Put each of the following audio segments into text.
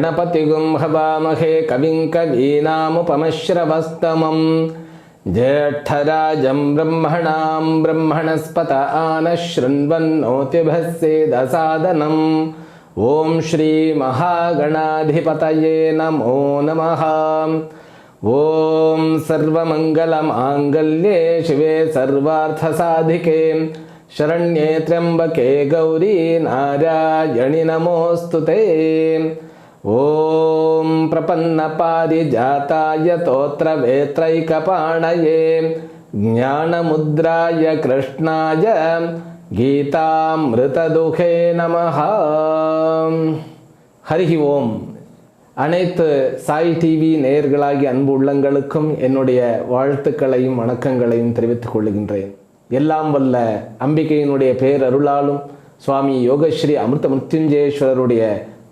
गणपतिगुं हवामहे कविं कवीनामुपमश्रवस्तमं ज्येष्ठराजं ब्रह्मणां ब्रह्मणस्पत आनः शृण्वन्नोतिभस्येदसादनम् ॐ श्रीमहागणाधिपतये नमो नमः ॐ सर्वमङ्गलमाङ्गल्ये शिवे सर्वार्थसाधिके शरण्ये त्र्यम्बके गौरी नारायणि नमोऽस्तु ते ॐ प्रपन्नपारिजाताय तोत्रवेत्रैकपाणये ज्ञानमुद्राय कृष्णाय கீதாமிருததுகே நமஹ ஹரிஹி ஓம் அனைத்து சாய் டிவி நேயர்களாகிய அன்பு உள்ளங்களுக்கும் என்னுடைய வாழ்த்துக்களையும் வணக்கங்களையும் தெரிவித்துக் கொள்கின்றேன் எல்லாம் வல்ல அம்பிகையினுடைய பேரருளாலும் சுவாமி யோகஸ்ரீ அமிர்த மிருத்யுஞ்சேஸ்வரருடைய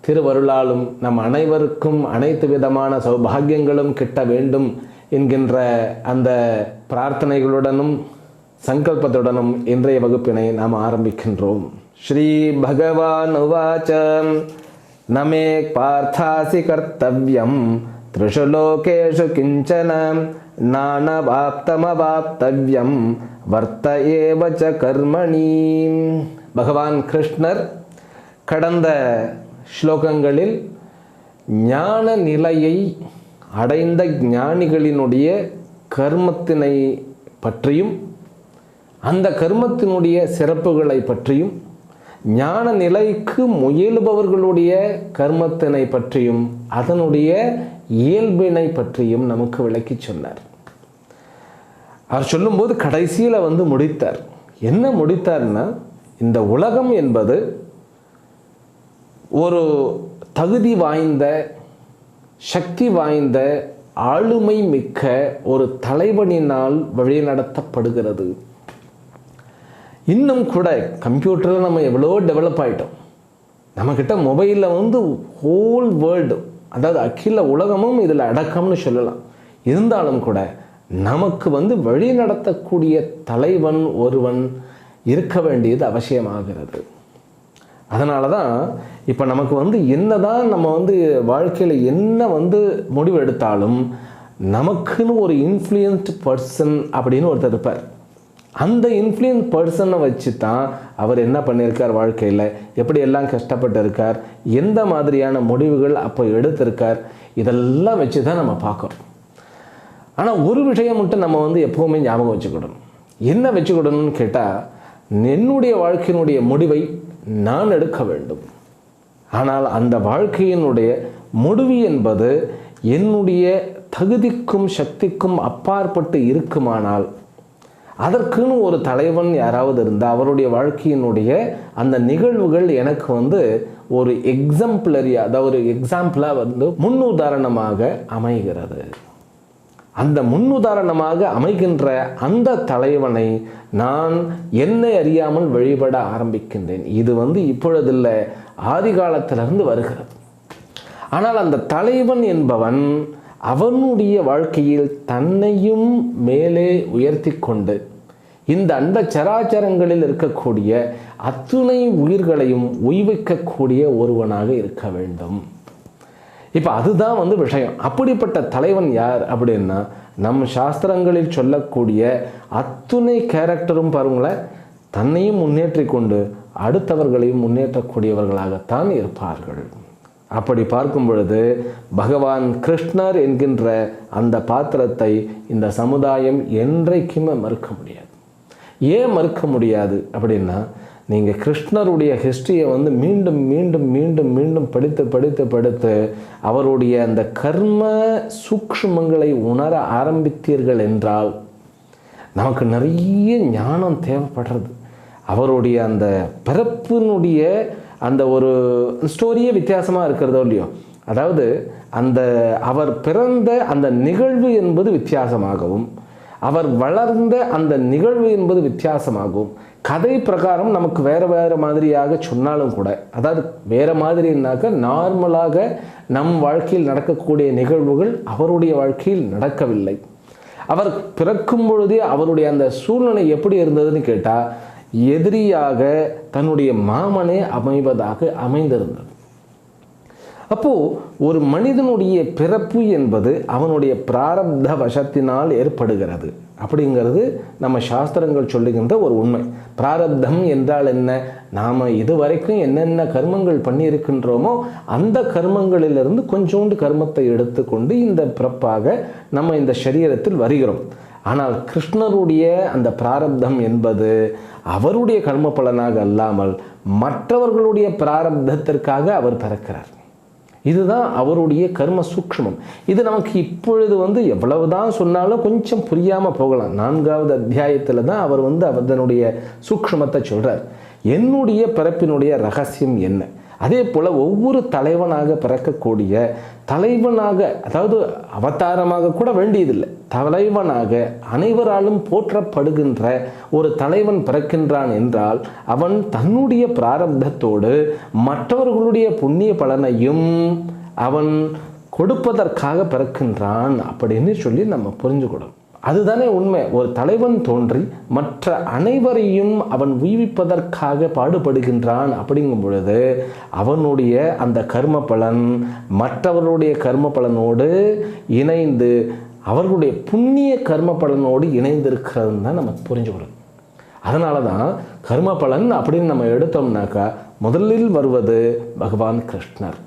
திருவருளாலும் நம் அனைவருக்கும் அனைத்து விதமான சௌபாகியங்களும் கிட்ட வேண்டும் என்கின்ற அந்த பிரார்த்தனைகளுடனும் சங்கல்பத்துடனும் இன்றைய வகுப்பினை நாம் ஆரம்பிக்கின்றோம். ஸ்ரீ பகவான் உவாச்ச. நமே பார்த்தாசி கர்த்தவியம். த்ரிஷு லோகேஷு கிஞ்சன. நானவாப்தமவாப்தவ்யம் வர்த்த ஏவச்ச கர்மணி. பகவான் கிருஷ்ணர் கடந்த ஸ்லோகங்களில் ஞான நிலையை அடைந்த ஞானிகளினுடைய கர்மத்தினை பற்றியும் அந்த கர்மத்தினுடைய சிறப்புகளை பற்றியும் ஞான நிலைக்கு முயலுபவர்களுடைய கர்மத்தினை பற்றியும் அதனுடைய இயல்பினை பற்றியும் நமக்கு விளக்கி சொன்னார். அவர் சொல்லும்போது கடைசியில் வந்து முடித்தார். என்ன முடித்தார்னா இந்த உலகம் என்பது ஒரு தகுதி வாய்ந்த சக்தி வாய்ந்த ஆளுமை மிக்க ஒரு தலைவனினால் வழிநடத்தப்படுகிறது. இன்னும் கூட கம்ப்யூட்டரில் நம்ம எவ்வளோ டெவலப் ஆகிட்டோம் நம்மக்கிட்ட மொபைலில் வந்து ஹோல் வேர்ல்டு அதாவது அகில உலகமும் இதில் அடக்கம்னு சொல்லலாம். இருந்தாலும் கூட நமக்கு வந்து வழி நடத்தக்கூடிய தலைவன் ஒருவன் இருக்க வேண்டியது அவசியமாகிறது. அதனால தான் இப்போ நமக்கு வந்து என்ன தான் நம்ம வந்து வாழ்க்கையில் என்ன வந்து முடிவு எடுத்தாலும் நமக்குன்னு ஒரு இன்ஃப்ளூயன்ஸ்டு பர்சன் அப்படின்னு ஒருத்தர் இருப்பார். அந்த இன்ஃப்ளூயன்ஸ் பர்சனை வச்சு தான் அவர் என்ன பண்ணியிருக்கார் வாழ்க்கையில்? எப்படி எல்லாம் கஷ்டப்பட்டு இருக்கார் எந்த மாதிரியான முடிவுகள் அப்போ எடுத்திருக்கார்? இதெல்லாம் வச்சு தான் நம்ம பார்க்குறோம். ஆனால் ஒரு விஷயம் மட்டும் நம்ம வந்து எப்போவுமே ஞாபகம் வச்சுக்கிடணும். என்ன வச்சுக்கிடணும்னு கேட்டால் என்னுடைய வாழ்க்கையினுடைய முடிவை நான் எடுக்க வேண்டும். ஆனால் அந்த வாழ்க்கையினுடைய முடிவு என்பது என்னுடைய தகுதிக்கும் சக்திக்கும் அப்பாற்பட்டு இருக்குமானால் அதற்குன்னு ஒரு தலைவன் யாராவது இருந்தால் அவருடைய வாழ்க்கையினுடைய அந்த நிகழ்வுகள் எனக்கு வந்து ஒரு எக்ஸாம்பிளரியாக அதாவது ஒரு எக்ஸாம்பிளாக வந்து முன்னுதாரணமாக அமைகிறது. அந்த முன்னுதாரணமாக அமைகின்ற அந்த தலைவனை நான் என்னை அறியாமல் வழிபட ஆரம்பிக்கின்றேன். இது வந்து இப்பொழுதில்லை ஆதி காலத்திலிருந்து வருகிறது. ஆனால் அந்த தலைவன் என்பவன் அவனுடைய வாழ்க்கையில் தன்னையும் மேலே உயர்த்தி கொண்டு இந்த அண்ட சராச்சரங்களில் இருக்கக்கூடிய அத்துணை உயிர்களையும் உய்விக்கக்கூடிய ஒருவனாக இருக்க வேண்டும். இப்போ அதுதான் வந்து விஷயம். அப்படிப்பட்ட தலைவன் யார் அப்படின்னா நம் சாஸ்திரங்களில் சொல்லக்கூடிய அத்துணை கேரக்டரும் பாருங்களேன் தன்னையும் முன்னேற்றி கொண்டு அடுத்தவர்களையும் முன்னேற்றக்கூடியவர்களாகத்தான் இருப்பார்கள். அப்படி பார்க்கும் பொழுது பகவான் கிருஷ்ணர் என்கின்ற அந்த பாத்திரத்தை இந்த சமுதாயம் என்றைக்குமே மறுக்க முடியாது. ஏன் மறுக்க முடியாது அப்படின்னா நீங்கள் கிருஷ்ணருடைய ஹிஸ்ட்ரியை வந்து மீண்டும் மீண்டும் மீண்டும் மீண்டும் படித்து படித்து படித்து அவருடைய அந்த கர்ம சூக்ஷ்மங்களை உணர ஆரம்பித்தீர்கள் என்றால் நமக்கு நிறைய ஞானம் தேவைப்படுறது. அவருடைய அந்த பிறப்பினுடைய அந்த ஒரு ஸ்டோரியே வித்தியாசமாக இருக்கிறதோ இல்லையோ? அதாவது அந்த அவர் பிறந்த அந்த நிகழ்வு என்பது வித்தியாசமாகவும் அவர் வளர்ந்த அந்த நிகழ்வு என்பது வித்தியாசமாகும். கதை பிரகாரம் நமக்கு வேறு வேறு மாதிரியாக சொன்னாலும் கூட அதாவது வேறு மாதிரினாக்க நார்மலாக நம் வாழ்க்கையில் நடக்கக்கூடிய நிகழ்வுகள் அவருடைய வாழ்க்கையில் நடக்கவில்லை. அவர் பிறக்கும் பொழுதே அவருடைய அந்த சூழ்நிலை எப்படி இருந்ததுன்னு கேட்டால் எதிரியாக தன்னுடைய மாமனே அமைவதாக அமைந்திருந்தது. அப்போது ஒரு மனிதனுடைய பிறப்பு என்பது அவனுடைய பிராரப்த வசத்தினால் ஏற்படுகிறது. அப்படிங்கிறது நம்ம சாஸ்திரங்கள் சொல்லுகின்ற ஒரு உண்மை. பிராரப்தம் என்றால் என்ன? நாம் இதுவரைக்கும் என்னென்ன கர்மங்கள் பண்ணியிருக்கின்றோமோ அந்த கர்மங்களிலிருந்து கொஞ்சோண்டு கர்மத்தை எடுத்துக்கொண்டு இந்த பிறப்பாக நம்ம இந்த சரீரத்தில் வருகிறோம். ஆனால் கிருஷ்ணருடைய அந்த பிராரப்தம் என்பது அவருடைய கர்ம பலனாக அல்லாமல் மற்றவர்களுடைய பிராரப்தத்திற்காக அவர் பிறக்கிறார். இதுதான் அவருடைய கர்ம சூக்ஷ்மம். இது நமக்கு இப்பொழுது வந்து எவ்வளவுதான் சொன்னாலும் கொஞ்சம் புரியாமல் போகலாம். நான்காவது அத்தியாயத்தில் தான் அவர் வந்து அதனுடைய சூக்ஷ்மத்தை சொல்கிறார் என்னுடைய பிறப்பினுடைய ரகசியம் என்ன? அதே போல் ஒவ்வொரு தலைவனாக பிறக்கக்கூடிய தலைவனாக அதாவது அவதாரமாக கூட வேண்டியதில்லை. தலைவனாக அனைவராலும் போற்றப்படுகின்ற ஒரு தலைவன் பிறக்கின்றான் என்றால் அவன் தன்னுடைய பிராரப்தத்தோடு மற்றவர்களுடைய புண்ணிய பலனையும் அவன் கொடுப்பதற்காக பிறக்கின்றான் அப்படின்னு சொல்லி நம்ம புரிஞ்சுக்கணும். அதுதானே உண்மை. ஒரு தலைவன் தோன்றி மற்ற அனைவரையும் அவன் உய்விப்பதற்காக பாடுபடுகின்றான் அப்படிங்கும் பொழுது அவனுடைய அந்த கர்ம பலன் மற்றவருடைய கர்ம பலனோடு இணைந்து அவர்களுடைய புண்ணிய கர்ம பலனோடு இணைந்திருக்கிறதுன்னு தான் நம்ம புரிஞ்சுக்கணும். அதனால தான் கர்ம பலன் அப்படின்னு நம்ம எடுத்தோம்னாக்கா முதலில் வருவது பகவான் கிருஷ்ணர்.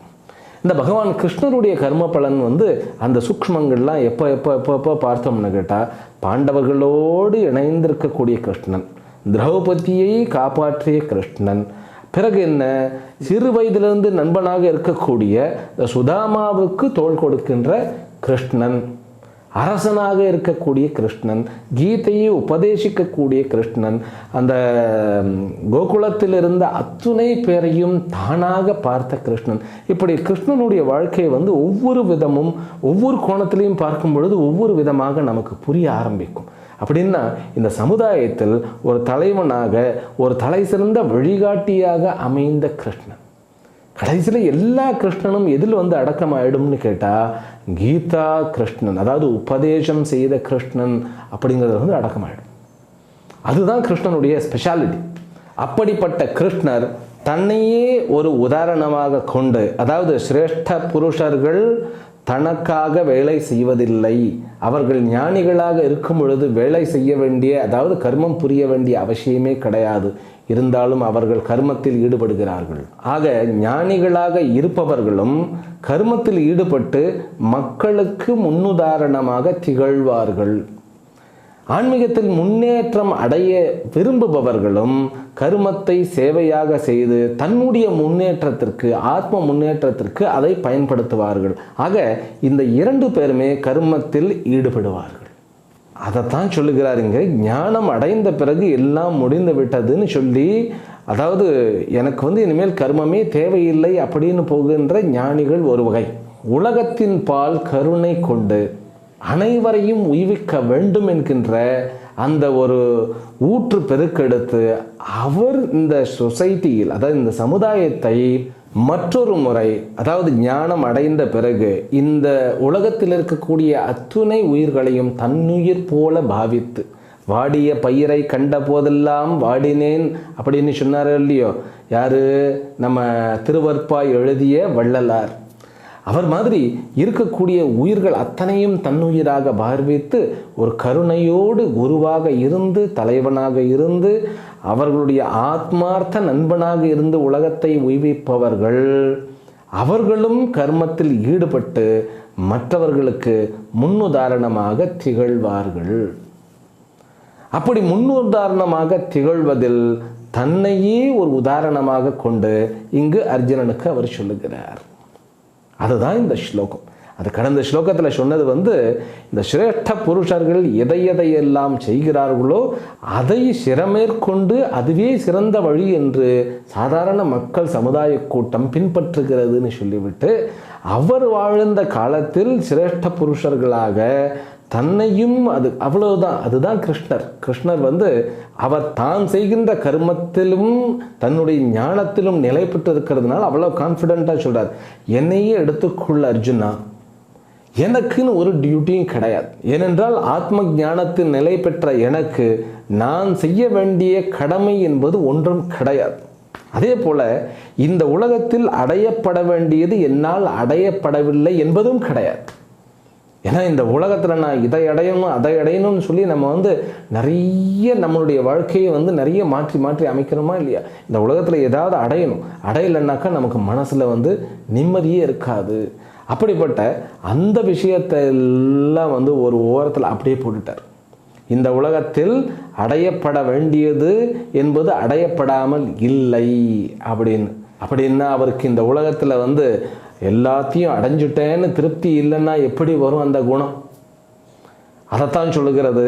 இந்த பகவான் கிருஷ்ணருடைய கர்ம பலன் வந்து அந்த சூக்மங்கள்லாம் எப்போ எப்போ எப்போ எப்போ பார்த்தோம்னு கேட்டால் பாண்டவர்களோடு இணைந்திருக்கக்கூடிய கிருஷ்ணன். திரௌபதியை காப்பாற்றிய கிருஷ்ணன். பிறகு என்ன? சிறு வயதிலிருந்து நண்பனாக இருக்கக்கூடிய சுதாமாவுக்கு தோள் கொடுக்கின்ற கிருஷ்ணன். அரசனாக இருக்கக்கூடிய கிருஷ்ணன் கீதையை உபதேசிக்கக்கூடிய கிருஷ்ணன் அந்த கோகுலத்தில் இருந்த அத்துணை பேரையும் தானாக பார்த்த கிருஷ்ணன். இப்படி கிருஷ்ணனுடைய வாழ்க்கையை வந்து ஒவ்வொரு விதமும் ஒவ்வொரு கோணத்திலையும் பார்க்கும் பொழுது ஒவ்வொரு விதமாக நமக்கு புரிய ஆரம்பிக்கும். அப்படின்னா இந்த சமுதாயத்தில் ஒரு தலைவனாக ஒரு தலை சிறந்த வழிகாட்டியாக அமைந்த கிருஷ்ணன். கடைசியில் எல்லா கிருஷ்ணனும் எதில் வந்து அடக்கம் ஆகிடும்னு கேட்டால் கீதா கிருஷ்ணன் அதாவது உபதேசம் செய்த கிருஷ்ணன் அப்படிங்கிறது வந்து அடக்கம் ஆகிடும் அதுதான் கிருஷ்ணனுடைய ஸ்பெஷாலிட்டி அப்படிப்பட்ட கிருஷ்ணர் தன்னையே ஒரு உதாரணமாக கொண்டு அதாவது சிரேஷ்ட புருஷர்கள் தனக்காக வேலை செய்வதில்லை. அவர்கள் ஞானிகளாக இருக்கும் பொழுது வேலை செய்ய வேண்டிய அதாவது கர்மம் புரிய வேண்டிய அவசியமே கிடையாது. இருந்தாலும் அவர்கள் கர்மத்தில் ஈடுபடுகிறார்கள். ஆக ஞானிகளாக இருப்பவர்களும் கர்மத்தில் ஈடுபட்டு மக்களுக்கு முன்னுதாரணமாக திகழ்வார்கள். ஆன்மீகத்தில் முன்னேற்றம் அடைய விரும்புபவர்களும் கருமத்தை சேவையாக செய்து தன்னுடைய முன்னேற்றத்திற்கு ஆத்ம முன்னேற்றத்திற்கு அதை பயன்படுத்துவார்கள். ஆக இந்த இரண்டு பேருமே கருமத்தில் ஈடுபடுவார்கள். அதைத்தான் சொல்லுகிறாருங்க ஞானம் அடைந்த பிறகு எல்லாம் முடிந்து விட்டதுன்னு சொல்லி அதாவது எனக்கு வந்து இனிமேல் கர்மமே தேவையில்லை அப்படின்னு போகின்ற ஞானிகள் ஒரு வகை. உலகத்தின் பால் கருணை கொண்டு அனைவரையும் உய்விக்க வேண்டும் என்கின்ற அந்த ஒரு ஊற்று பெருக்கெடுத்து அவர் இந்த சொசைட்டியில் அதாவது இந்த சமுதாயத்தை மற்றொரு முறை அதாவது ஞானம் அடைந்த பிறகு இந்த உலகத்தில் இருக்கக்கூடிய அத்துணை உயிர்களையும் தன்னுயிர் போல பாவித்து வாடிய பயிரை கண்ட போதெல்லாம் வாடினேன் அப்படின்னு சொன்னார் இல்லையோ? யாரு? நம்ம திருவற்பாய் எழுதிய வள்ளலார். அவர் மாதிரி இருக்கக்கூடிய உயிர்கள் அத்தனையும் தன்னுயிராக பார்வித்து ஒரு கருணையோடு குருவாக இருந்து தலைவனாக இருந்து அவர்களுடைய ஆத்மார்த்த நண்பனாக இருந்து உலகத்தை உய்விப்பவர்கள். அவர்களும் கர்மத்தில் ஈடுபட்டு மற்றவர்களுக்கு முன்னுதாரணமாக திகழ்வார்கள். அப்படி முன்னுதாரணமாக திகழ்வதில் தன்னையே ஒரு உதாரணமாக கொண்டு இங்கு அர்ஜுனனுக்கு அவர் சொல்லுகிறார். அதுதான் இந்த ஸ்லோகம். அது கடந்த ஸ்லோகத்தில் சொன்னது வந்து இந்த சிரேஷ்ட புருஷர்கள் எதை எதையெல்லாம் செய்கிறார்களோ அதை சிறமேற்கொண்டு அதுவே சிறந்த வழி என்று சாதாரண மக்கள் சமுதாய கூட்டம் பின்பற்றுகிறதுன்னு சொல்லிவிட்டு அவர் வாழ்ந்த காலத்தில் சிரேஷ்ட புருஷர்களாக தன்னையும் அது அவ்வளவுதான் அதுதான் கிருஷ்ணர். கிருஷ்ணர் வந்து அவர் தான் செய்கின்ற கர்மத்திலும் தன்னுடைய ஞானத்திலும் நிலை பெற்று இருக்கிறதுனால அவ்வளோ கான்ஃபிடென்ட்டாக சொல்கிறார் என்னையே எடுத்துக்கொள்ள அர்ஜுனா. எனக்குன்னு ஒரு டியூட்டியும் கிடையாது. ஏனென்றால் ஆத்ம ஞானத்தில் நிலை பெற்ற எனக்கு நான் செய்ய வேண்டிய கடமை என்பது ஒன்றும் கிடையாது. அதே போல இந்த உலகத்தில் அடையப்பட வேண்டியது என்னால் அடையப்படவில்லை என்பதும் கிடையாது. ஏன்னா இந்த உலகத்தில் நான் இதை அடையணும் அதை அடையணும்னு சொல்லி நம்ம வந்து நிறைய நம்மளுடைய வாழ்க்கையை வந்து நிறைய மாற்றி மாற்றி அமைக்கணுமா இல்லையா? இந்த உலகத்தில் ஏதாவது அடையணும். அடையலைன்னாக்கா நமக்கு மனசில் வந்து நிம்மதியே இருக்காது. அப்படிப்பட்ட அந்த விஷயத்தை எல்லாம் வந்து ஒரு ஓரத்தில் அப்படியே போட்டுட்டார். இந்த உலகத்தில் அடையப்பட வேண்டியது என்பது அடையப்படாமல் இல்லை அப்படின்னு. அப்படின்னா அவருக்கு இந்த உலகத்தில் வந்து எல்லாத்தையும் அடைஞ்சிட்டேன்னு திருப்தி இல்லைன்னா எப்படி வரும் அந்த குணம்? அதைத்தான் சொல்லுகிறது.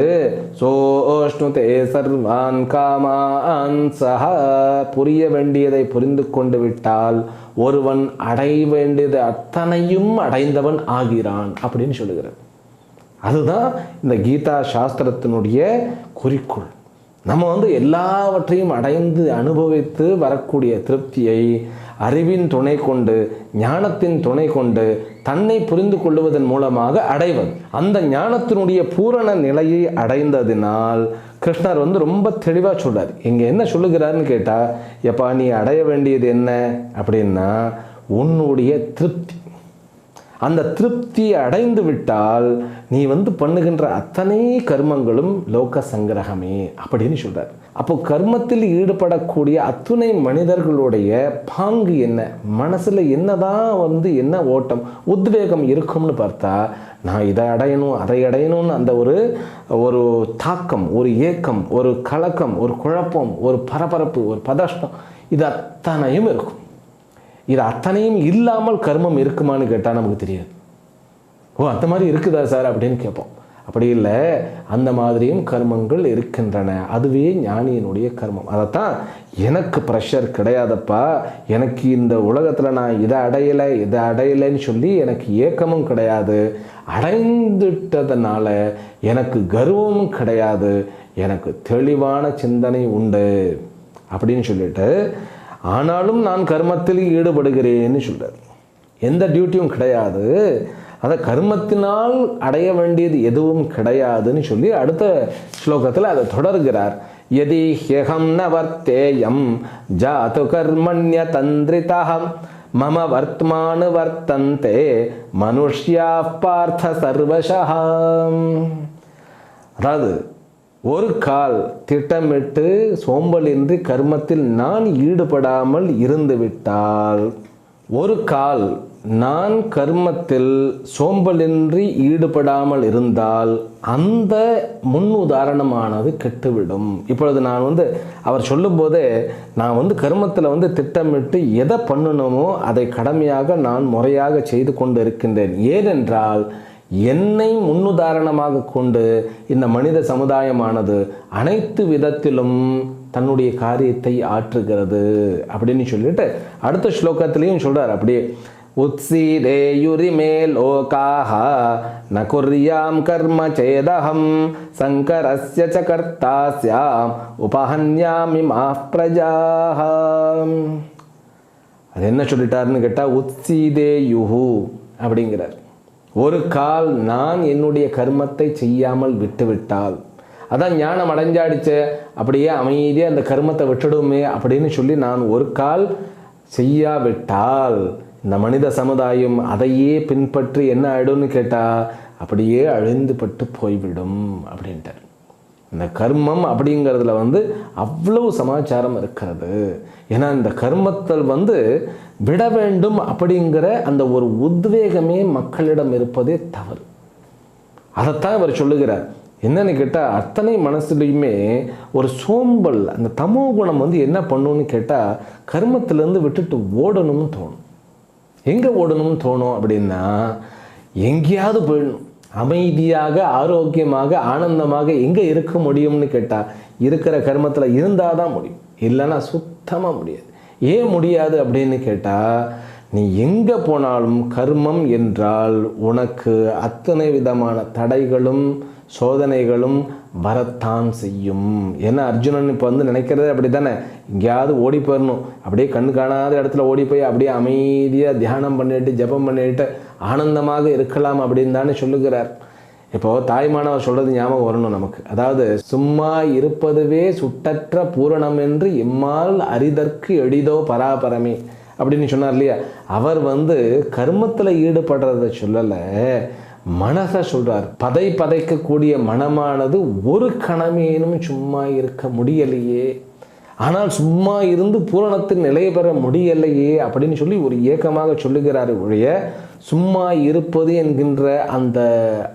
சோஷ்ணுதே சர்வான் காமான் சஹ. புரிய வேண்டியதை புரிந்து கொண்டு விட்டால் ஒருவன் அடைய வேண்டியது அத்தனையும் அடைந்தவன் ஆகிறான் அப்படின்னு சொல்லுகிறது. அதுதான் இந்த கீதா சாஸ்திரத்தினுடைய குறிக்கோள். நம்ம வந்து எல்லாவற்றையும் அடைந்து அனுபவித்து வரக்கூடிய திருப்தியை அறிவின் துணை கொண்டு ஞானத்தின் துணை கொண்டு தன்னை புரிந்து கொள்வதன் மூலமாக அடைவது. அந்த ஞானத்தினுடைய பூரண நிலையை அடைந்ததினால் கிருஷ்ணர் வந்து ரொம்ப தெளிவாக சொல்றார். இங்கே என்ன சொல்லுகிறாருன்னு கேட்டால் எப்பா நீ அடைய வேண்டியது என்ன? அப்படின்னா உன்னுடைய திருப்தி. அந்த திருப்தியை அடைந்து விட்டால் நீ வந்து பண்ணுகின்ற அத்தனை கர்மங்களும் லோக சங்கிரகமே அப்படின்னு சொல்கிறார் அப்போ கர்மத்தில் ஈடுபடக்கூடிய அத்துணை மனிதர்களுடைய பாங்கு என்ன? மனசில் என்னதான் வந்து என்ன ஓட்டம் உத்வேகம் இருக்கும்னு பார்த்தா நான் இதை அடையணும் அதை அடையணும்னு அந்த ஒரு ஒரு தாக்கம் ஒரு ஏக்கம் ஒரு கலக்கம் ஒரு குழப்பம் ஒரு பரபரப்பு ஒரு பதஷ்டம் இது அத்தனையும் இருக்கும். இது அத்தனையும் இல்லாமல் கர்மம் இருக்குமான்னு கேட்டால் நமக்கு தெரியாது. ஓ அந்த மாதிரி இருக்குதா சார் அப்படின்னு கேட்போம். அப்படி இல்லை அந்த மாதிரியும் கர்மங்கள் இருக்கின்றன. அதுவே ஞானியினுடைய கர்மம். அதைத்தான் எனக்கு ப்ரெஷர் கிடையாதப்பா எனக்கு இந்த உலகத்தில் நான் இதை அடையலை இதை அடையலைன்னு சொல்லி எனக்கு ஏக்கமும் கிடையாது. அடைந்துட்டதுனால எனக்கு கர்வமும் கிடையாது. எனக்கு தெளிவான சிந்தனை உண்டு. அப்படின்னு சொல்லிட்டு ஆனாலும் நான் கர்மத்தில் ஈடுபடுகிறேன்னு சொல்கிறார் எந்த டியூட்டியும் கிடையாது. அதை கர்மத்தினால் அடைய வேண்டியது எதுவும் கிடையாதுன்னு சொல்லி அடுத்த ஸ்லோகத்தில் அதை தொடர்கிறார். எதி ஹெகம் ந வர்த்தேயம் ஜாது கர்மண்ய தந்திரிதம் மம வர்த்மானு வர்த்தந்தே மனுஷ்யா பார்த்த சர்வசகாம் அதாவது ஒரு கால் திட்டமிட்டு சோம்பலின்றி கர்மத்தில் நான் ஈடுபடாமல் இருந்துவிட்டால் ஒரு கால் நான் கர்மத்தில் சோம்பலின்றி ஈடுபடாமல் இருந்தால் அந்த முன் உதாரணமானது கெட்டுவிடும். இப்பொழுது நான் வந்து அவர் சொல்லும்போதே நான் வந்து கர்மத்தில் வந்து திட்டமிட்டு எதை பண்ணணுமோ அதை கடமையாக நான் முறையாக செய்து கொண்டு இருக்கின்றேன். ஏனென்றால் என்னை முன்னுதாரணமாக கொண்டு இந்த மனித சமுதாயமானது அனைத்து விதத்திலும் தன்னுடைய காரியத்தை ஆற்றுகிறது அப்படின்னு சொல்லிட்டு அடுத்த ஸ்லோகத்திலையும் சொல்றார். அப்படியே உத்சீதேயுரிமே லோகாக ந குர்யாம் கர்ம சேதகம் சங்கரஸ்ய ச கர்த்தாஸ்யாம் உபஹன்யாமி மா பிரஜாக அது என்ன சொல்லிட்டாருன்னு கேட்டால் உத்சீதேயுஹு அப்படிங்கிறார். ஒரு கால் நான் என்னுடைய கர்மத்தை செய்யாமல் விட்டுவிட்டால். அதான் ஞானம் அடைஞ்சாடிச்சே அப்படியே அமைதியாக அந்த கர்மத்தை விட்டுடுமே அப்படின்னு சொல்லி நான் ஒரு கால் செய்யாவிட்டால் இந்த மனித சமுதாயம் அதையே பின்பற்றி என்ன ஆயிடும்னு கேட்டால் அப்படியே அழிந்துபட்டு போய்விடும் அப்படின்ட்டார். இந்த கர்மம் அப்படிங்கிறதுல வந்து அவ்வளவு சமாச்சாரம் இருக்கிறது. ஏன்னா இந்த கர்மத்தில் வந்து விட வேண்டும் அப்படிங்கிற அந்த ஒரு உத்வேகமே மக்களிடம் இருப்பதே தவறு. அதைத்தான் இவர் சொல்லுகிறார். என்னன்னு கேட்டால் அத்தனை மனசுலையுமே ஒரு சோம்பல் அந்த தமோ குணம் வந்து என்ன பண்ணுன்னு கேட்டால் கர்மத்திலேருந்து விட்டுட்டு ஓடணும்னு தோணும். எங்கே ஓடணும்னு தோணும் அப்படின்னா எங்கேயாவது போயிடணும். அமைதியாக ஆரோக்கியமாக ஆனந்தமாக எங்கே இருக்க முடியும்னு கேட்டால் இருக்கிற கர்மத்தில் இருந்தால் தான் முடியும். இல்லைன்னா சுத்தமாக முடியாது. ஏன் முடியாது அப்படின்னு கேட்டால் நீ எங்கே போனாலும் கர்மம் என்றால் உனக்கு அத்தனை விதமான தடைகளும் சோதனைகளும் வரத்தான் செய்யும். ஏன்னா அர்ஜுனன் இப்போ வந்து நினைக்கிறதே அப்படி தானே எங்கேயாவது ஓடி போயிடணும் அப்படியே கண்ணு காணாத இடத்துல ஓடி போய் அப்படியே அமைதியாக தியானம் பண்ணிட்டு ஜெபம் பண்ணிட்டு ஆனந்தமாக இருக்கலாம் அப்படின்னு தானே சொல்லுகிறார். இப்போ தாய்மானவர் சொல்றது ஞாபகம் வரணும் நமக்கு. அதாவது சும்மா இருப்பதுவே சுட்டற்ற பூரணம் என்று இம்மால் அரிதற்கு எளிதோ பராபரமே. அப்படின்னு சொன்னார் இல்லையா? அவர் வந்து கர்மத்தில் ஈடுபடுறத சொல்லலை. மனசை சொல்கிறார் பதை பதைக்கக்கூடிய மனமானது ஒரு கணமேனும் சும்மா இருக்க முடியலையே. ஆனால் சும்மா இருந்து பூரணத்தின் நிலை பெற முடியலையே அப்படின்னு சொல்லி ஒரு ஏக்கமாக சொல்லுகிறார் ஒழிய சும்மா இருப்பது என்கின்ற அந்த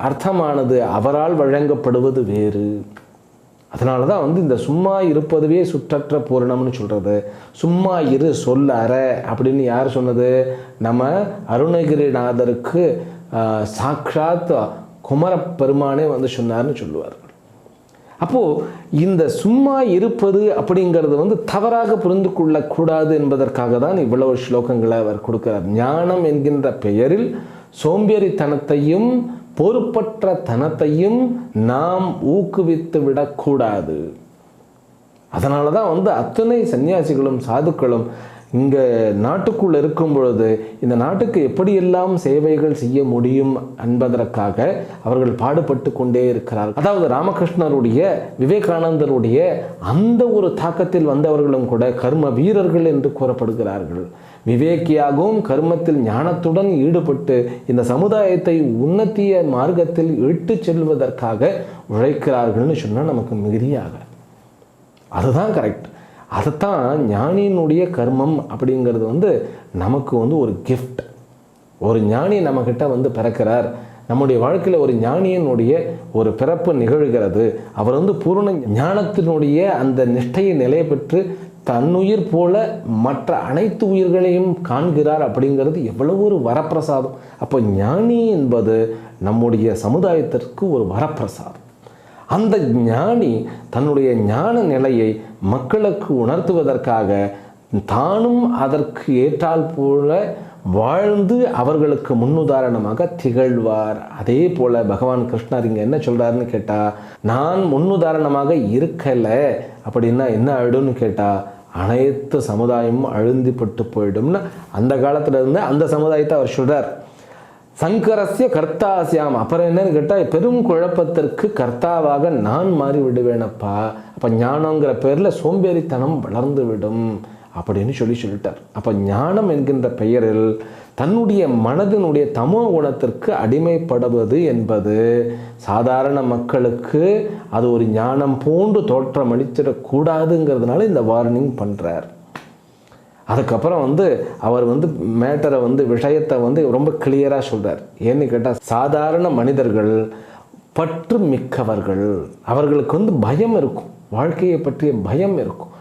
அர்த்தமானது அவரால் வழங்கப்படுவது வேறு. அதனால தான் வந்து இந்த சும்மா இருப்பதுவே சுற்றற்ற பூரணம்னு சொல்கிறது சும்மா இரு சொல் அப்படின்னு யார் சொன்னது? நம்ம அருணகிரிநாதருக்கு சாக்ஷாத் குமரப்பெருமானே வந்து சொன்னார்னு சொல்லுவார்கள் அப்போது இந்த சும்மா இருப்பது அப்படிங்கிறது வந்து தவறாக புரிந்து கொள்ளக்கூடாது என்பதற்காக தான் இவ்வளவு ஸ்லோகங்களை அவர் கொடுக்கிறார். ஞானம் என்கின்ற பெயரில் சோம்பேறித்தனத்தையும் பொறுப்பற்ற தனத்தையும் நாம் ஊக்குவித்து விடக்கூடாது. அதனால தான் வந்து அத்தனை சன்னியாசிகளும் சாதுக்களும் இங்கே நாட்டுக்குள்ளே இருக்கும் பொழுது இந்த நாட்டுக்கு எப்படியெல்லாம் சேவைகள் செய்ய முடியும் என்பதற்காக அவர்கள் பாடுபட்டு கொண்டே இருக்கிறார்கள். அதாவது ராமகிருஷ்ணருடைய விவேகானந்தருடைய அந்த ஒரு தாக்கத்தில் வந்தவர்களும் கூட கர்ம வீரர்கள் என்று கூறப்படுகிறார்கள். விவேக்கியாகவும் கர்மத்தில் ஞானத்துடன் ஈடுபட்டு இந்த சமுதாயத்தை உன்னத்திய மார்க்கத்தில் இட்டு செல்வதற்காக உழைக்கிறார்கள்னு சொன்னால் நமக்கு மிகுதியாக. அதுதான் கரெக்ட் அதுதான் ஞானியினுடைய கர்மம் அப்படிங்கிறது வந்து நமக்கு வந்து ஒரு கிஃப்ட் ஒரு ஞானி நம்மக்கிட்ட வந்து பிறக்கிறார். நம்முடைய வாழ்க்கையில் ஒரு ஞானியினுடைய ஒரு பிறப்பு நிகழ்கிறது. அவர் வந்து பூரண ஞானத்தினுடைய அந்த நிஷ்டையை நிலை பெற்று தன்னுயிர் போல மற்ற அனைத்து உயிர்களையும் காண்கிறார் அப்படிங்கிறது எவ்வளவு ஒரு வரப்பிரசாதம். அப்போ ஞானி என்பது நம்முடைய சமுதாயத்திற்கு ஒரு வரப்பிரசாதம். அந்த ஞானி தன்னுடைய ஞான நிலையை மக்களுக்கு உணர்த்துவதற்காக தானும் அதற்கு ஏற்றால் போல வாழ்ந்து அவர்களுக்கு முன்னுதாரணமாக திகழ்வார். அதே போல பகவான் கிருஷ்ணர் இங்கே என்ன சொல்கிறாருன்னு கேட்டால் நான் முன்னுதாரணமாக இருக்கலை. அப்படின்னா என்ன ஆயிடும்னு கேட்டால் அனைத்து சமுதாயமும் அழுந்திப்பட்டு போயிடும்னு. அந்த காலத்தில் இருந்து அந்த சமுதாயத்தை அவர் சொல்கிறார் சங்கரஸ்ய கர்த்தாசியாம் அப்புறம் என்னன்னு கேட்டால் பெரும் குழப்பத்திற்கு கர்த்தாவாக நான் மாறி விடுவேனப்பா அப்போ ஞானங்கிற பேரில் சோம்பேறித்தனம் வளர்ந்து விடும் அப்படின்னு சொல்லி சொல்லிட்டார். அப்போ ஞானம் என்கின்ற பெயரில் தன்னுடைய மனதினுடைய தமோ குணத்திற்கு அடிமைப்படுவது என்பது சாதாரண மக்களுக்கு அது ஒரு ஞானம் போன்று தோற்றம் அளிச்சிடக்கூடாதுங்கிறதுனால இந்த வார்னிங் பண்ணுறார் அதுக்கப்புறம் வந்து அவர் வந்து மேட்டரை வந்து விஷயத்தை வந்து ரொம்ப கிளியராக சொல்கிறார் ஏன்னு கேட்டால் சாதாரண மனிதர்கள் பற்று மிக்கவர்கள் அவர்களுக்கு வந்து பயம் இருக்கும். வாழ்க்கையை பற்றிய பயம் இருக்கும்.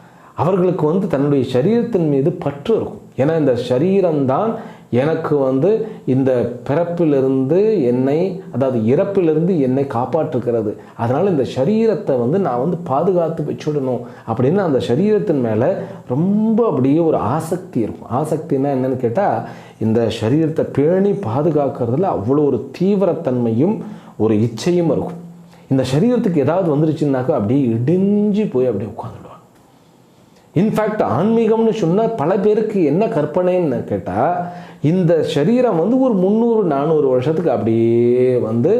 அவர்களுக்கு வந்து தன்னுடைய சரீரத்தின் மீது பற்று இருக்கும். ஏன்னா இந்த சரீரம்தான் எனக்கு வந்து இந்த பிறப்பிலிருந்து என்னை அதாவது இறப்பிலிருந்து என்னை காப்பாற்றுகிறது. அதனால் இந்த சரீரத்தை வந்து நான் வந்து பாதுகாத்து வச்சுடணும் அப்படின்னு அந்த சரீரத்தின் மேலே ரொம்ப அப்படியே ஒரு ஆசக்தி இருக்கும். ஆசக்தினா என்னன்னு கேட்டால் இந்த சரீரத்தை பேணி பாதுகாக்கிறதுல அவ்வளோ ஒரு தீவிரத்தன்மையும் ஒரு இச்சையும் இருக்கும். இந்த சரீரத்துக்கு ஏதாவது வந்துருச்சுன்னாக்கா அப்படியே இடிஞ்சு போய் அப்படியே உட்காந்துடும். இன்ஃபேக்ட் ஆன்மீகம்னு சொன்னால் பல பேருக்கு என்ன கற்பனைன்னு கேட்டால் இந்த சரீரம் வந்து ஒரு முந்நூறு நானூறு வருஷத்துக்கு அப்படியே வந்து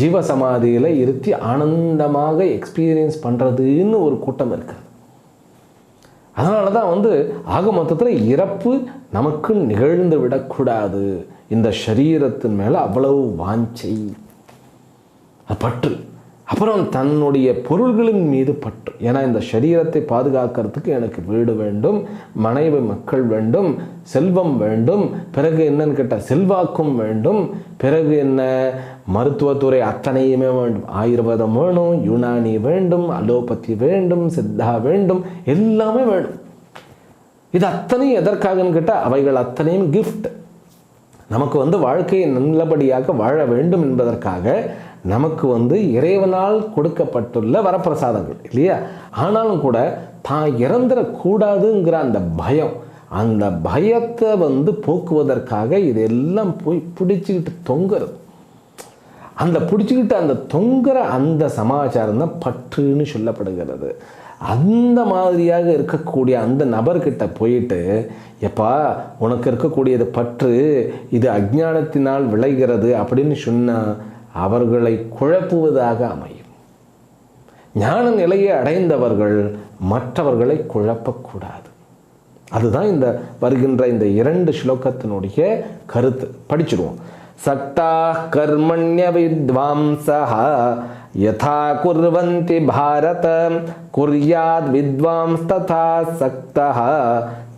ஜீவசமாதியில் இருத்தி ஆனந்தமாக எக்ஸ்பீரியன்ஸ் பண்ணுறதுன்னு ஒரு கூட்டம் இருக்குது. அதனால தான் வந்து ஆக மொத்தத்தில் இறப்பு நமக்கு நிகழ்ந்து விடக்கூடாது. இந்த சரீரத்தின் மேலே அவ்வளவு வாஞ்சை. பற்று. அப்புறம் தன்னுடைய பொருள்களின் மீது பற்று. ஏன்னா இந்த சரீரத்தை பாதுகாக்கிறதுக்கு எனக்கு வீடு வேண்டும் மனைவி மக்கள் வேண்டும் செல்வம் வேண்டும் பிறகு என்னன்னு கேட்டால் செல்வாக்கும் வேண்டும் பிறகு என்ன? மருத்துவத்துறை அத்தனையுமே வேண்டும். ஆயுர்வேதம் வேணும் யுனானி வேண்டும் அலோபதி வேண்டும் சித்தா வேண்டும் எல்லாமே வேண்டும் இது அத்தனையும் எதற்காகன்னு கேட்டால் அவைகள் அத்தனையும் கிஃப்ட் நமக்கு வந்து வாழ்க்கையை நல்லபடியாக வாழ வேண்டும் என்பதற்காக நமக்கு வந்து இறைவனால் கொடுக்கப்பட்டுள்ள வரப்பிரசாதங்கள் இல்லையா? ஆனாலும் கூட தான் இறந்துடக்கூடாதுங்கிற அந்த பயம் அந்த பயத்தை வந்து போக்குவதற்காக இதெல்லாம் போய் பிடிச்சிக்கிட்டு தொங்குறது. அந்த பிடிச்சிக்கிட்டு அந்த தொங்குற அந்த சமாச்சாரம் தான் பற்றுன்னு சொல்லப்படுகிறது. அந்த மாதிரியாக இருக்கக்கூடிய அந்த நபர்கிட்ட போயிட்டு எப்பா உனக்கு இருக்கக்கூடியது பற்று இது அஜ்ஞானத்தினால் விளைகிறது அப்படின்னு சொன்னால் அவர்களை குழப்புவதாக அமையும். ஞான நிலையை அடைந்தவர்கள் மற்றவர்களை குழப்பக்கூடாது. அதுதான் இந்த வருகின்ற இந்த இரண்டு ஸ்லோகத்தினுடைய கருத்து. படிச்சிடுவோம் சக்தா கர்மண்ய வித்வாம்சா யதா குர்வந்தி பாரத குர்யாத் வித்வாம்ஸ் ததா சக்தா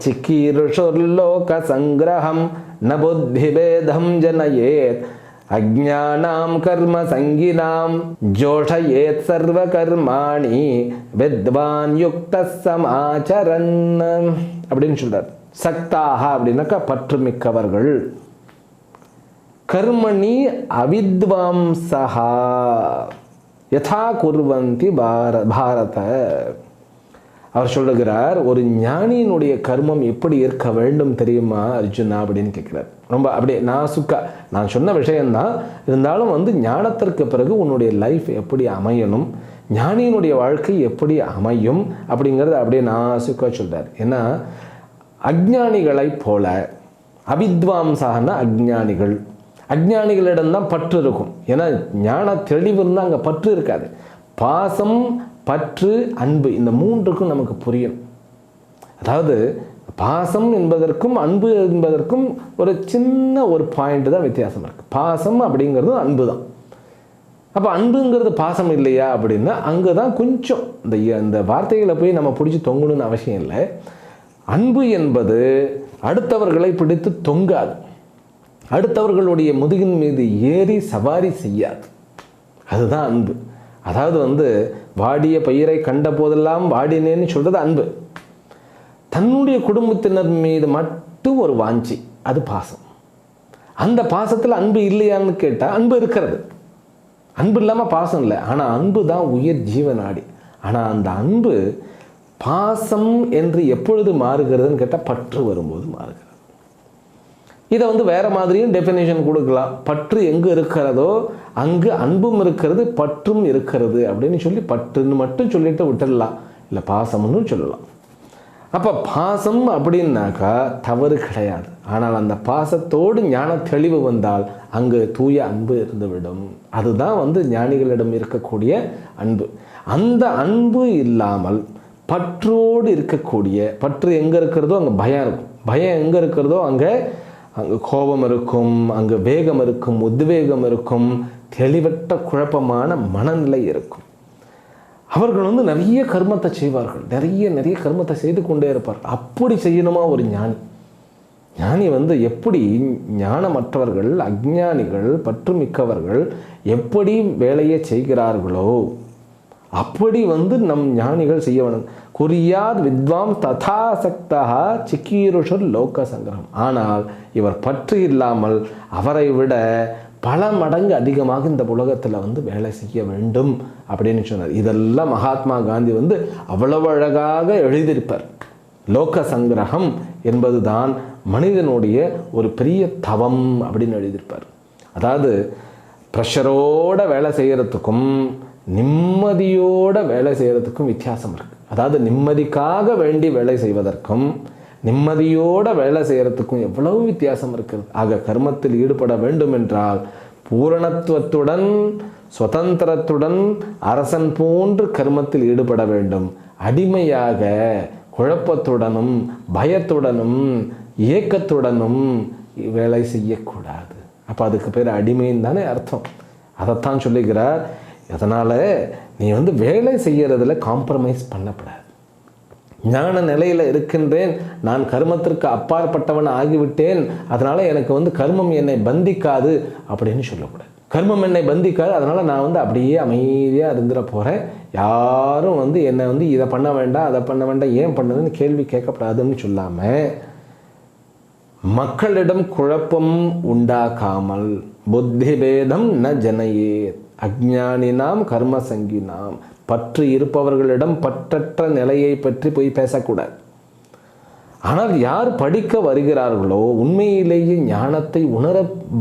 சிக்கீருஷுர்லோக சங்கிரகம் ந புத்திபேதம் ஜனயேத் அஜானாம் கர்ம சங்கினாம் ஜோஷயேத் சர்வ கர்மாணி வித்வான் யுக்த சமாச்சரன் அப்படின்னு சொல்றார். சக்தாக அப்படின்னாக்கா பற்றுமிக்கவர்கள். கர்மணி அவித்வாம்சா யதா குர்வந்தி பார பாரத. அவர் சொல்லுகிறார் ஒரு ஞானியினுடைய கர்மம் எப்படி இருக்க வேண்டும் தெரியுமா அர்ஜுனா? அப்படின்னு கேட்குறார். ரொம்ப அப்படியே நான் சுக்கா நான் சொன்ன விஷயந்தான் இருந்தாலும் வந்து ஞானத்திற்கு பிறகு உன்னுடைய லைஃப் எப்படி அமையணும் ஞானியினுடைய வாழ்க்கை எப்படி அமையும் அப்படிங்கிறத அப்படியே நான் சுக்கா சொல்கிறார் ஏன்னா அஜ்ஞானிகளைப் போல அவித்வாம்சான அஜ்ஞானிகள் அஜ்ஞானிகளிடம்தான் பற்று இருக்கும். ஏன்னா ஞான தெளிவு இருந்தால் அங்கே பற்று இருக்காது. பாசம் பற்று அன்பு இந்த மூன்றுக்கும் நமக்கு புரியும். அதாவது பாசம் என்பதற்கும் அன்பு என்பதற்கும் ஒரு சின்ன ஒரு பாயிண்ட் தான் வித்தியாசம் இருக்குது பாசம் அப்படிங்கிறது அன்பு தான் அப்போ அன்புங்கிறது பாசம் இல்லையா அப்படின்னா அங்கே தான் கொஞ்சம் இந்த இந்த வார்த்தைகளை போய் நம்ம பிடிச்சி தொங்கணும்னு அவசியம் இல்லை. அன்பு என்பது அடுத்தவர்களை பிடித்து தொங்காது. அடுத்தவர்களுடைய முதுகின் மீது ஏறி சவாரி செய்யாது. அதுதான் அன்பு. அதாவது வந்து வாடிய பயிரை கண்ட போதெல்லாம் வாடினேன்னு சொல்கிறது அன்பு. தன்னுடைய குடும்பத்தினர் மீது மட்டும் ஒரு வாஞ்சி அது பாசம். அந்த பாசத்தில் அன்பு இல்லையான்னு கேட்டால் அன்பு இருக்கிறது. அன்பு இல்லாமல் பாசம் இல்லை. ஆனால் அன்பு தான் உயிர் ஜீவனாடி ஆனால் அந்த அன்பு பாசம் என்று எப்பொழுது மாறுகிறதுன்னு கேட்டால் பற்று வரும்போது மாறுகிறது. இதை வந்து வேறு மாதிரியும் டெஃபினேஷன் கொடுக்கலாம். பற்று எங்கு இருக்கிறதோ அங்கு அன்பும் இருக்கிறது பற்றும் இருக்கிறது அப்படின்னு சொல்லி பற்றுன்னு மட்டும் சொல்லிட்டு விட்டுடலாம். இல்லை பாசம்னு சொல்லலாம். அப்போ பாசம் அப்படின்னாக்கா தவறு கிடையாது. ஆனால் அந்த பாசத்தோடு ஞான தெளிவு வந்தால் அங்கு தூய அன்பு இருந்துவிடும். அதுதான் வந்து ஞானிகளிடம் இருக்கக்கூடிய அன்பு. அந்த அன்பு இல்லாமல் பற்றோடு இருக்கக்கூடிய பற்று எங்கே இருக்கிறதோ அங்கே பயம் இருக்கும். பயம் எங்கே இருக்கிறதோ அங்கே அங்கே கோபம் இருக்கும் அங்கே வேகம் இருக்கும் உத்வேகம் இருக்கும் தெளிவற்ற குழப்பமான மனநிலை இருக்கும். அவர்கள் வந்து நிறைய கர்மத்தை செய்வார்கள். நிறைய நிறைய கர்மத்தை செய்து கொண்டே இருப்பார்கள் அப்படி செய்யணுமா ஒரு ஞானி? ஞானி வந்து எப்படி ஞானமற்றவர்கள் அஜ்ஞானிகள் பற்றுமிக்கவர்கள் எப்படி வேலையை செய்கிறார்களோ அப்படி வந்து நம் ஞானிகள் செய்ய வேண்டும். குறியாத் வித்வாம் ததாசக்தா சிக்கீருஷர் லோக சங்கிரகம். ஆனால் இவர் பற்று இல்லாமல் அவரை விட பல மடங்கு அதிகமாக இந்த உலகத்தில் வந்து வேலை செய்ய வேண்டும் அப்படின்னு சொன்னார். இதெல்லாம் மகாத்மா காந்தி வந்து அவ்வளவு அழகாக எழுதியிருப்பார். லோக சங்கிரகம் என்பதுதான் மனிதனுடைய ஒரு பெரிய தவம் அப்படின்னு எழுதியிருப்பார். அதாவது ப்ரெஷரோட வேலை செய்கிறதுக்கும் நிம்மதியோட வேலை செய்கிறதுக்கும் வித்தியாசம் இருக்குது அதாவது நிம்மதிக்காக வேண்டி வேலை செய்வதற்கும் நிம்மதியோட வேலை செய்கிறதுக்கும் எவ்வளவு வித்தியாசம் இருக்குது ஆக கர்மத்தில் ஈடுபட வேண்டும் என்றால் பூரணத்துவத்துடன் சுதந்திரத்துடன் அரசன் போன்று கர்மத்தில் ஈடுபட வேண்டும். அடிமையாக குழப்பத்துடனும் பயத்துடனும் ஏக்கத்துடனும் வேலை செய்யக்கூடாது. அப்போ அதுக்கு பேர் அடிமைன்னு தானே அர்த்தம். அதைத்தான் சொல்லுகிறார் அதனால் நீ வந்து வேலை செய்கிறதுல காம்ப்ரமைஸ் பண்ணப்படாது. ஞான நிலையில் இருக்கின்றேன். நான் கர்மத்திற்கு அப்பாற்பட்டவன் ஆகிவிட்டேன். அதனால் எனக்கு வந்து கர்மம் என்னை பந்திக்காது அப்படின்னு சொல்லக்கூடாது. கர்மம் என்னை பந்திக்காது. அதனால் நான் வந்து அப்படியே அமைதியாக இருந்துட போகிறேன் யாரும் வந்து என்னை வந்து இதை பண்ண வேண்டாம் அதை பண்ண வேண்டாம் ஏன் பண்ணுதுன்னு கேள்வி கேட்கப்படாதுன்னு சொல்லாமல் மக்களிடம் குழப்பம் உண்டாக்காமல் புத்தி பேதம் ந ஜனயே அஜானினாம் கர்ம சங்கினாம் பற்று இருப்பவர்களிடம் பற்றற்ற நிலையை பற்றி போய் பேசக்கூடாது. ஆனால் யார் படிக்க வருகிறார்களோ உண்மையிலேயே ஞானத்தை உணர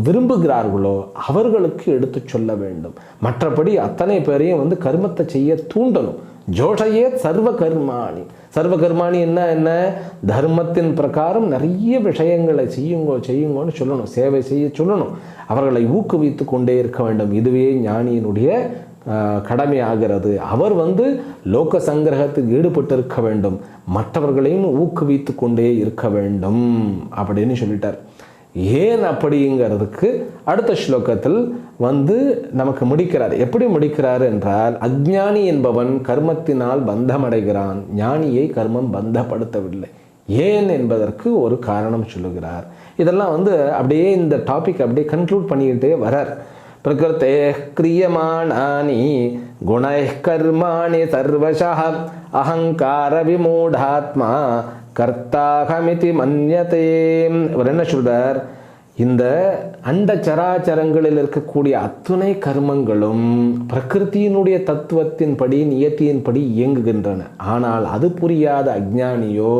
விரும்புகிறார்களோ அவர்களுக்கு எடுத்துச் சொல்ல வேண்டும். மற்றபடி அத்தனை பேரையும் வந்து கர்மத்தை செய்ய தூண்டணும். ஜோஷையே சர்வ கர்மாணி. சர்வ கர்மாணி என்ன என்ன? தர்மத்தின் பிரகாரம் நிறைய விஷயங்களை செய்யுங்கோ செய்யுங்கோன்னு சொல்லணும். சேவை செய்ய சொல்லணும். அவர்களை ஊக்குவித்து கொண்டே இருக்க வேண்டும். இதுவே ஞானியினுடைய கடமை கடமையாகிறது. அவர் வந்து லோக சங்கிரகத்தில் ஈடுபட்டிருக்க வேண்டும். மற்றவர்களையும் ஊக்குவித்து கொண்டே இருக்க வேண்டும் அப்படின்னு சொல்லிட்டார். ஏன் அப்படிங்கிறதுக்கு அடுத்த ஸ்லோகத்தில் வந்து நமக்கு முடிக்கிறார். எப்படி முடிக்கிறார் என்றால் அஜ்ஞானி என்பவன் கர்மத்தினால் பந்தமடைகிறான். ஞானியை கர்மம் பந்தப்படுத்தவில்லை. ஏன் என்பதற்கு ஒரு காரணம் சொல்லுகிறார். இதெல்லாம் வந்து அப்படியே இந்த டாபிக் அப்படியே கன்க்ளூட் பண்ணிக்கிட்டே வரார். பிரகிருத்தே கிரியமாணானி குணை கர்மாணி சர்வசः அகங்கார விமூடாத்மா கர்த்தாகமிதி மன்யதே. இவர் என்ன சொல்றார்? இந்த அண்ட சராச்சரங்களில் இருக்கக்கூடிய அத்துணை கர்மங்களும் பிரகிருத்தியினுடைய தத்துவத்தின்படி நியத்தியின்படி இயங்குகின்றன. ஆனால் அது புரியாத அஜ்ஞானியோ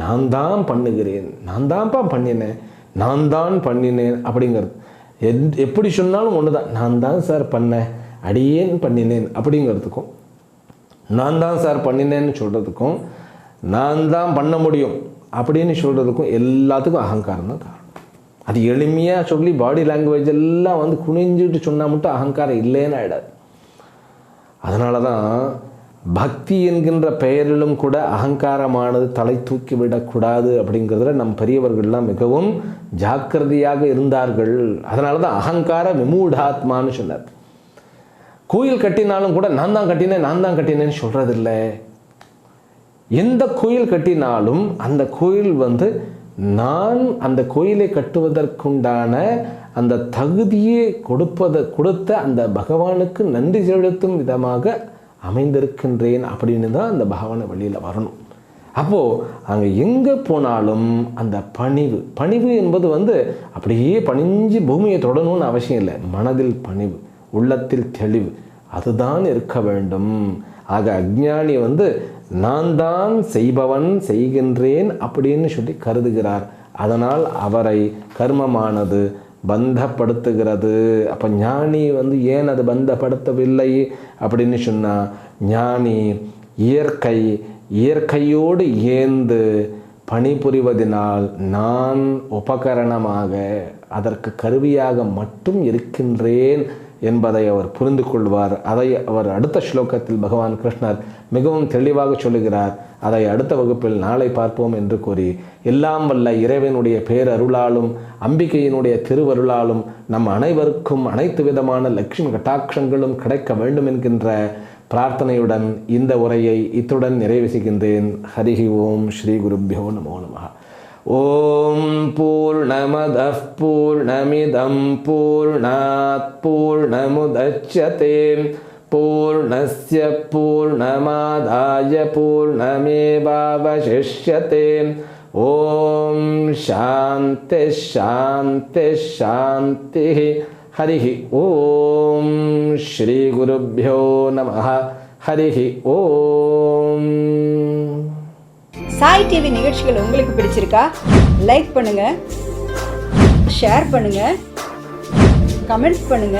நான் தான் பண்ணுகிறேன் நான் தான்ப்பா பண்ணினேன் நான் தான் பண்ணினேன் அப்படிங்கிறது. எத் எப்படி சொன்னாலும் ஒன்று தான் நான் தான் சார் பண்ணேன் அடியேன் பண்ணினேன் அப்படிங்கிறதுக்கும். நான் தான் சார் பண்ணினேன்னு சொல்கிறதுக்கும் நான் தான் பண்ண முடியும் அப்படின்னு சொல்கிறதுக்கும் எல்லாத்துக்கும் அகங்காரம் தான் காரணம். அது எளிமையாக சொல்லி பாடி லாங்குவேஜ் எல்லாம் வந்து குனிஞ்சிட்டு சொன்னால் மட்டும் அகங்காரம் இல்லைன்னு ஆகிடாது அதனால தான் பக்தி என்கின்ற பெயரிலும் கூட அகங்காரமானது தலை தூக்கி விடக்கூடாது அப்படிங்கிறதுல நம் பெரியவர்கள்லாம் மிகவும் ஜாக்கிரதையாக இருந்தார்கள். அதனால தான் அகங்கார விமூடாத்மான்னு சொன்னார். கோயில் கட்டினாலும் கூட நான் தான் கட்டினேன் நான் தான் கட்டினேன்னு சொல்கிறதில்லை எந்த கோயில் கட்டினாலும் அந்த கோயில் வந்து நான் அந்த கோயிலை கட்டுவதற்குண்டான அந்த தகுதியை கொடுப்பத கொடுத்த அந்த பகவானுக்கு நன்றி செலுத்தும் விதமாக அமைந்திருக்கின்றேன் அப்படின்னு தான் அந்த பகவானை வெளியில் வரணும். அப்போது அங்கே எங்கே போனாலும் அந்த பணிவு பணிவு என்பது வந்து அப்படியே பணிஞ்சு பூமியை தொடணும்னு அவசியம் இல்லை. மனதில் பணிவு உள்ளத்தில் தெளிவு அதுதான் இருக்க வேண்டும். ஆக அஜ்ஞானி வந்து நான் தான் செய்பவன் செய்கின்றேன் அப்படின்னு சொல்லி கருதுகிறார். அதனால் அவரை கர்மமானது பந்தப்படுத்துகிறது. அப்போ ஞானி வந்து ஏன் அது பந்தப்படுத்தவில்லை அப்படின்னு சொன்னால் ஞானி இயற்கை இயற்கையோடு ஏந்து பணிபுரிவதனால் நான் உபகரணமாக அதற்கு கருவியாக மட்டும் இருக்கின்றேன் என்பதை அவர் புரிந்து கொள்வார். அதை அவர் அடுத்த ஸ்லோகத்தில் பகவான் கிருஷ்ணர் மிகவும் தெளிவாக சொல்லுகிறார் அதை அடுத்த வகுப்பில் நாளை பார்ப்போம் என்று கூறி எல்லாம் வல்ல இறைவனுடைய பேரருளாலும் அம்பிகையினுடைய திருவருளாலும் நம் அனைவருக்கும் அனைத்து விதமான லட்சுமி கட்டாட்சங்களும் கிடைக்க வேண்டும் என்கின்ற பிரார்த்தனையுடன் இந்த உரையை இத்துடன் நிறைவு செய்கின்றேன் ஹரிஹி ஓம் ஸ்ரீ குருப்பியோ நமோ நமः ॐ पूर्णमदः पूर्णमिदं पूर्णात् पूर्णमुदच्यते पूर्णस्य पूर्णमादाय पूर्णमेवावशिष्यते ॐ शान्तिः शान्तिः शान्तिः हरिः ॐ श्रीगुरुभ्यो नमः हरिः ॐ சாய் டிவி நிகழ்ச்சிகள் உங்களுக்கு பிடிச்சிருக்கா லைக் பண்ணுங்க ஷேர் பண்ணுங்க கமெண்ட் பண்ணுங்க